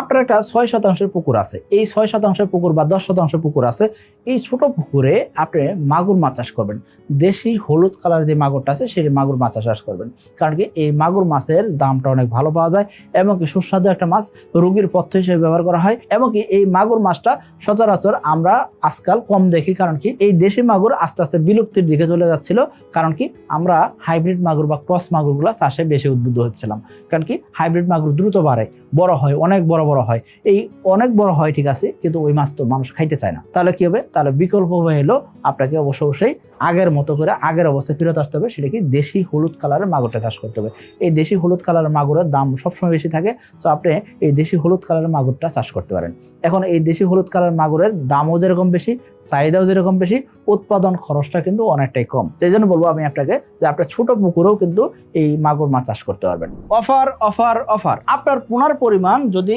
আপনার একটা ছয় শতাংশের পুকুর আছে। এই ছয় শতাংশের পুকুর বা দশ শতাংশের পুকুর আছে। এই ছোট পুকুরে আপনি মাগুর মাছ চাষ করবেন। দেশি হলুদ কালার যে মাগুরটা আছে, সেই মাগুর মাছ চাষ করবেন। কারণ কি, এই মাগুর মাছের দামটা অনেক ভালো পাওয়া যায় এবং কি সুস্বাদু একটা মাছ রোগীর পথ্য হিসেবে ব্যবহার করা হয় এবং কি এই মাগুর মাছটা সচরাচর আমরা আজকাল কম দেখি। কারণ কি, এই দেশি মাগুর আস্তে আস্তে বিলুপ্তির দিকে চলে যাচ্ছিল। কারণ কি, আমরা হাইব্রিড মাগুর বা ক্রস মাগুরগুলো চাষে বেশি উদ্বুদ্ধ হচ্ছিলাম। কারণ কি, হাইব্রিড মাগুর দ্রুত বাড়ে, বড় হয়, অনেক বড় বড় হয়। এই অনেক বড় হয় ঠিক আছে, কিন্তু ওই মাছ তো মানুষ খাইতে চায় না। তাহলে কি হবে? তাহলে বিকল্প হয়ে এলো, আপনাকে অবশ্য অবশ্যই আগের মতো করে আগের অবস্থায় ফেরত আসতে হবে সেটা কি দেশি হলুদ কালারের মাগুরটা চাষ করতে হবে। এই দেশি হলুদ কালারের মাগুরের দাম সবসময় বেশি থাকে সো আপনি এই দেশি হলুদ কালারের মাগুরটা চাষ করতে পারেন। এখন এই দেশি হলুদ কালার মাগুরের দামও যেরকম বেশি, চাহিদাও যেরকম বেশি, উৎপাদন খরচটা কিন্তু অনেকটাই কম। সেই জন্য বলব আমি আপনাকে যে আপনার ছোট পুকুরেও কিন্তু এই মাগুর মাছ চাষ করতে পারবেন। Offer offer offer. আপনার পোনার পরিমাণ যদি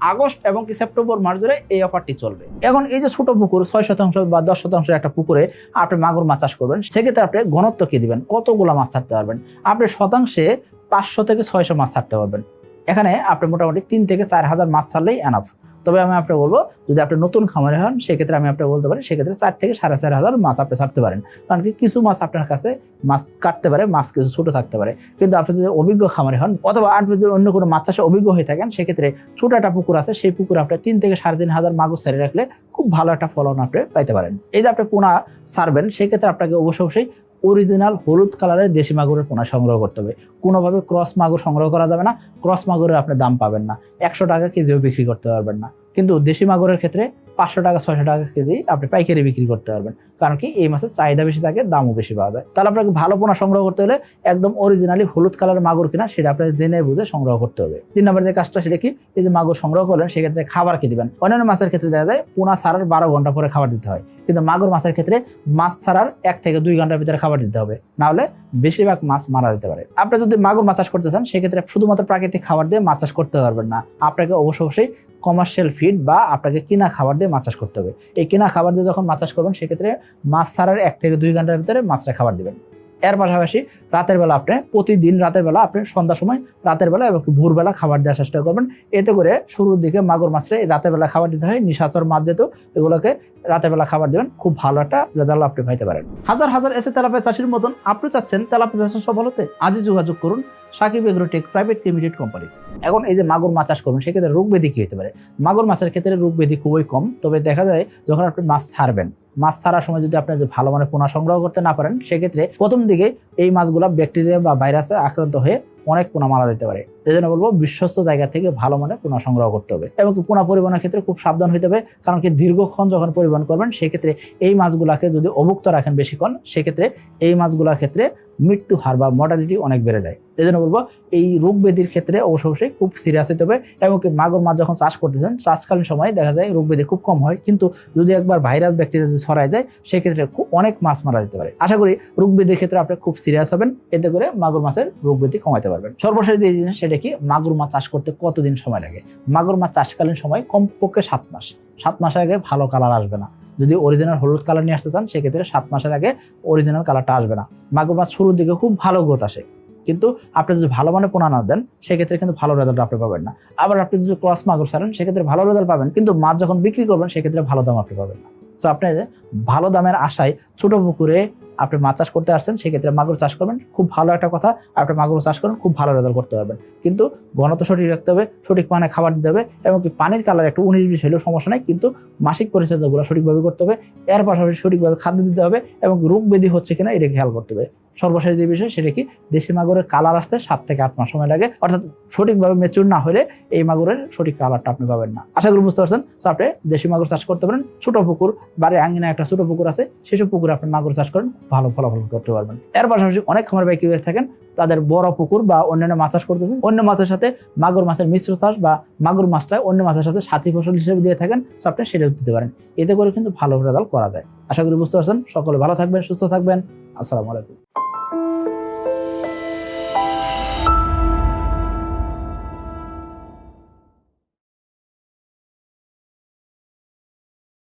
আগস্ট এবং কি সেপ্টেম্বর মাস ধরে এই অফারটি চলবে। এখন এই যে ছোট পুকুর, ছয় শতাংশ বা দশ শতাংশ একটা পুকুরে আপনি মাগুর মাছ চাষ করবেন, সেক্ষেত্রে আপনি ঘনত্ব কি দিবেন? কতগুলো মাছ ছাড়তে পারবেন? আপনি শতাংশে পাঁচশো থেকে ছয়শো মাছ ছাড়তে পারবেন। এখানে আপনি মোটামুটি তিন থেকে চার হাজার মাছ ছাড়লেই এনাফ তবে আমি আপনাকে বলব, যদি আপনি নতুন খামারে হন, সেক্ষেত্রে আমি আপনাকে বলতে পারি, সেক্ষেত্রে চার থেকে সাড়ে চার হাজার মাছ আপনি ছাড়তে পারেন। কারণ কি, কিছু মাছ আপনার কাছে মাছ কাটতে পারে, মাছ কিছু ছোটো থাকতে পারে। কিন্তু আপনি যদি অভিজ্ঞ খামারে হন, অথবা আপনি যদি অন্য কোনো মাছ চাষে অভিজ্ঞ হয়ে থাকেন, সেক্ষেত্রে ছোট একটা পুকুর আছে, সেই পুকুর আপনি তিন থেকে সাড়ে তিন হাজার মাগুর ছেড়ে রাখলে খুব ভালো একটা ফলন আপনি পাইতে পারেন। এই যে আপনি পোনা ছাড়বেন, সেক্ষেত্রে আপনাকে অবশ্যই অবশ্যই অরিজিনাল হলুদ কালারের দেশি মাগুরের পোনা সংগ্রহ করতে হবে। কোনোভাবে ক্রস মাগুর সংগ্রহ করা যাবে না, ক্রস মাগুরের আপনি দাম পাবেন না। একশো টাকা কেজিও বিক্রি করতে পারবেন না। কিন্তু দেশি মাগুরের ক্ষেত্রে পাঁচশো টাকা, ছয়শো টাকা কেজি আপনি পাইকারি বিক্রি করতে পারবেন। কারণ কি, এই মাছের চাহিদা বেশি থাকে, দামও বেশি পাওয়া যায়। তাহলে আপনাকে ভালো পোনা সংগ্রহ করতে হলে একদম অরিজিনালি হলুদ কালার মাগুর কিনা সেটা আপনাকে জেনে বুঝে সংগ্রহ করতে হবে। তিন নম্বর যে কাজটা সেটা কি, এই যে মাগুর সংগ্রহ করলেন, সেক্ষেত্রে খাবার কি দিবেন? অন্যান্য মাছের ক্ষেত্রে দেখা যায়, পোনা ছাড়ার বারো ঘণ্টা পরে খাবার দিতে হয়। কিন্তু মাগুর মাছের ক্ষেত্রে মাছ ছাড়ার এক থেকে দুই ঘণ্টার ভিতরে খাবার দিতে হবে। নাহলে বেশিরভাগ মাছ মারা যেতে পারে। আপনি যদি মাগুর মাছ চাষ করতে চান, সেক্ষেত্রে শুধুমাত্র প্রাকৃতিক খাবার দিয়ে মাছ চাষ করতে পারবেন না। আপনাকে অবশ্য অবশ্যই কমার্শিয়াল ফিড বা আপনাকে কিনা খাবার দিয়ে মাছ চাষ করতে হবে। এই কিনা খাবার দিয়ে যখন মাছ চাষ করবেন, সেক্ষেত্রে মাছ ছাড়ার এক থেকে দুই ঘণ্টার ভিতরে মাছটা খাবার দিবেন। এর পাশাপাশি রাতের বেলা আপনি প্রতিদিন রাতের বেলা আপনি সন্ধ্যার সময় রাতের বেলা এবং ভোরবেলা খাবার দেওয়ার চেষ্টা করবেন। এতে করে শুরুর দিকে মাগুর মাছটা রাতের বেলা খাবার দিতে হয়, নিশাচর মাছ যেহেতু, এগুলোকে রাতের বেলা খাবার দেবেন, খুব ভালো একটা রেজাল্ট আপনি পাইতে পারেন। হাজার হাজার এসে তেলাপিয়া চাষির মতন আপনি চাচ্ছেন তেলাপিয়া চাষের সফল হতে আজই যোগাযোগ করুন Sakib agrotech private limited company. এখন এই যে মাগুর মাছ চাষ করবেন, সেক্ষেত্রে রোগ ব্যাধি কি হতে পারে? মাগুর মাছের ক্ষেত্রে রোগ ব্যাধি খুবই কম, তবে দেখা যায় যখন আপনি মাছ ছাড়বেন মাছ ছাড়ার সময় যদি আপনি যে ভালো মানে পোনা সংগ্রহ করতে না পারেন, সেক্ষেত্রে প্রথম দিকে এই মাছগুলো ব্যাকটেরিয়া বা ভাইরাসে আক্রান্ত হয়ে অনেক পোনা মারা যেতে পারে। এই জন্য বলব বিশ্বস্ত জায়গা থেকে ভালো মানে পোনা সংগ্রহ করতে হবে এবং পোনা পরিবহনের ক্ষেত্রে খুব সাবধান হতে হবে, কারণ কি দীর্ঘক্ষণ যখন পরিবহন করবেন, সেক্ষেত্রে এই মাছগুলাকে যদি অভুক্ত রাখেন বেশিক্ষণ, সেক্ষেত্রে এই মাছগুলোর ক্ষেত্রে মৃত্যু হার বা মর্টালিটি অনেক বেড়ে যায়। এই জন্য বলব এই রোগ ব্যাধির ক্ষেত্রে অবশ্য অবশ্যই খুব সিরিয়াস হতে হবে এবং কি মাগুর মাছ যখন চাষ করতেছেন, চাষকালীন সময় দেখা যায় রোগ ব্যাধি খুব কম হয়, কিন্তু যদি একবার ভাইরাস ব্যাকটেরিয়া যদি ছড়ায় যায়, সেক্ষেত্রে খুব অনেক মাছ মারা যেতে পারে। আশা করি রোগ ব্যাধির ক্ষেত্রে আপনি খুব সিরিয়াস হবেন, এতে করে মাগুর মাছের রোগ ব্যাধি কমাতে পারবেন। সর্বশেষ যে জিনিস, সেটা কি? মাগুর মাছ চাষ করতে কতদিন সময় লাগে? মাগুর মাছ চাষকালীন সময় কমপক্ষে সাত মাস। সাত মাসের আগে ভালো কালার আসবে না। যদি অরিজিনাল হলুদ কালার নিয়ে আসতে চান, সেক্ষেত্রে সাত মাসের আগে অরিজিনাল কালারটা আসবে না। মাগুর মাছ শুরুর দিকে খুব ভালো গ্রোথ আসে। কিন্তু আপনি যদি ভালো মানে পোনা না দেন, সেক্ষেত্রে কিন্তু ভালো রেজাল্ট আপনি পাবেন না। আবার আপনি যদি ক্রস মাগুর ছাড়েন, সেক্ষেত্রে ভালো রেজাল্ট পাবেন। কিন্তু মাছ যখন বিক্রি করবেন, সেক্ষেত্রে ভালো দাম আপনি পাবেন না। তো আপনি ভালো দামের আশায় ছোট পুকুরে আপনি মাছ চাষ করতে আসছেন, সেক্ষেত্রে মাগুর চাষ করবেন। খুব ভালো একটা কথা আপনি মাগুর চাষ করেন, খুব ভালো রেজাল্ট করতে পারবেন। কিন্তু ঘনত্ব সঠিক রাখতে হবে, সঠিক পানে খাবার দিতে হবে এবং কি পানির কালার একটু উনিশ বিশ হলেও সমস্যা নেই, কিন্তু মাসিক পরিচর্যাগুলো সঠিকভাবে করতে হবে। এর পাশাপাশি সঠিকভাবে খাদ্য দিতে হবে এবং রোগ ব্যাধি হচ্ছে কিনা এটা খেয়াল করতে হবে। সর্বশেষ যে বিষয় সেটা কি? দেশি মাগুরের কালার আসতে সাত থেকে আট মাস সময় লাগে। অর্থাৎ সঠিকভাবে মেচুর না হলে এই মাগুরের সঠিক কালারটা আপনি পাবেন না। আশা করি বুঝতে পারছেন। তো আপনি দেশি মাগুর চাষ করতে পারেন। ছোট পুকুর বাড়ির আঙ্গিনা একটা ছোট পুকুর আছে, সেসব পুকুরে আপনি মাগুর চাষ করেন, ভালো ফলাফল করতে পারবেন। এর পাশাপাশি অনেক খামার বাইক হয়ে থাকেন? তাদের বড় পুকুর বা অন্যান্য মাছ চাষ করতেছেন অন্য মাছের সাথে মাগুর মাছের মিশ্র চাষ বা মাগুর মাছটা অন্য মাছের সাথে সাথী ফসল হিসেবে দিয়ে থাকেন। তো আপনি সেটাও দিতে পারেন। এতে করে কিন্তু ভালো রেজাল্ট করা যায়। আশা করি বুঝতে পারছেন। সকলে ভালো থাকবেন, সুস্থ থাকবেন। আসসালামু আলাইকুম।